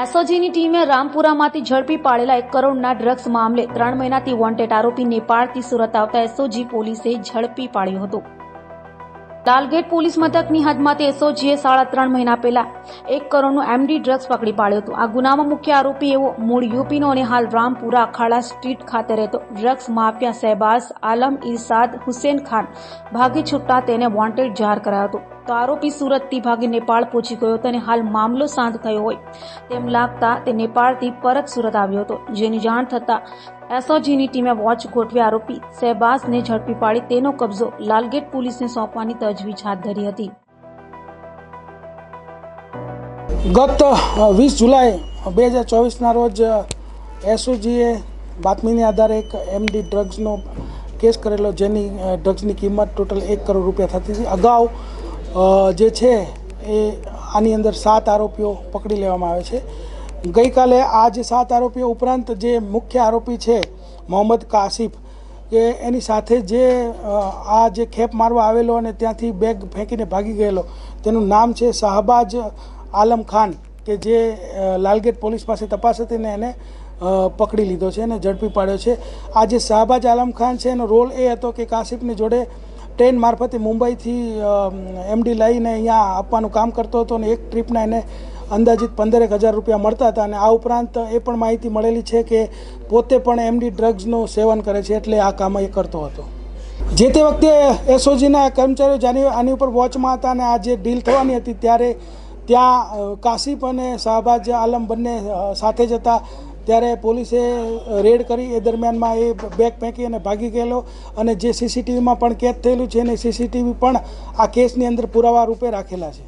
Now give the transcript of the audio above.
એસઓજીની ટીમે રામપુરામાંથી ઝડપી પાડેલા એક કરોડના ડ્રગ્સ મામલે ત્રણ મહિનાથી વોન્ટેડ આરોપી નેપાળથી સુરત આવતા એસઓજી પોલીસે ઝડપી પાડ્યો હતો. લાલગેટ પોલીસ મથકની હદમાંથી એસઓજીએ સાડા ત્રણ મહિના પહેલા એક કરોડનું એમડી ડ્રગ્સ પકડી પાડ્યો હતો. આ ગુનામાં મુખ્ય આરોપી એવો મૂળ યુપીનો અને હાલ રામપુરા અખાડા સ્ટ્રીટ ખાતે રહેતો ડ્રગ્સ માફિયા શહેબાઝ આલમ ઇરસાદ હુસેન ખાન ભાગી છૂટતા તેને વોન્ટેડ જાહેર કરાયો હતો. તો આરોપી સુરતથી ભાગી નેપાળ પહોંચી ગયો હતો અને હાલ મામલો શાંત થયો હોય તેમ લાગતા તે નેપાળથી પરત સુરત આવ્યો હતો. જેની જાણ થતાં એસઓજીની ટીમે વોચ ગોઠવી આરોપી શહેબાઝને ઝડપી પાડી તેનો કબજો લાલગેટ પોલીસને સોંપવાની તજવીજ હાથ ધરી હતી. ગત વીસ જુલાઈ બે હજાર ચોવીસના રોજ એસઓજીએ બાતમીને આધારે એક એમડી ડ્રગ્સનો કેસ કરેલો જેની અ, ડ્રગ્સની કિંમત ટોટલ એક કરોડ રૂપિયા થતી હતી. અગાઉ અ, જે છે એ આની અંદર સાત આરોપીઓ પકડી લેવામાં આવે છે. ગઈકાલે આ જે સાત આરોપીઓ ઉપરાંત જે મુખ્ય આરોપી છે મોહમ્મદ કાસિફ કે એની સાથે જે આ જે ખેપ મારવા આવેલો અને ત્યાંથી બેગ ફેંકીને ભાગી ગયેલો, તેનું નામ છે શાહબાજ આલમ ખાન, કે જે લાલગેટ પોલીસ પાસે તપાસ હતી ને એને પકડી લીધો છે અને ઝડપી પાડ્યો છે. આ જે શાહબાજ આલમ ખાન છે એનો રોલ એ હતો કે કાસિફની જોડે ટ્રેન મારફતે મુંબઈથી એમડી લઈને અહીંયા આપવાનું કામ કરતો હતો અને એક ટ્રીપના એને અંદાજિત પંદરેક હજાર રૂપિયા મળતા હતા અને આ ઉપરાંત એ પણ માહિતી મળેલી છે કે પોતે પણ એમડી ડ્રગ્સનું સેવન કરે છે એટલે આ કામ એ કરતો હતો. જે તે વખતે એસઓજીના કર્મચારીઓ જાની, આની ઉપર વોચમાં હતા અને આ જે ડીલ થવાની હતી ત્યારે ત્યાં કાશીપ અને શાહબાજ આલમ બંને સાથે જ હતા. ત્યારે પોલીસે રેડ કરી એ દરમિયાનમાં એ બેગ ફેંકી અને ભાગી ગયેલો અને જે સીસીટીવીમાં પણ કેદ થયેલું છે અને સીસીટીવી પણ આ કેસની અંદર પુરાવા રૂપે રાખેલા છે.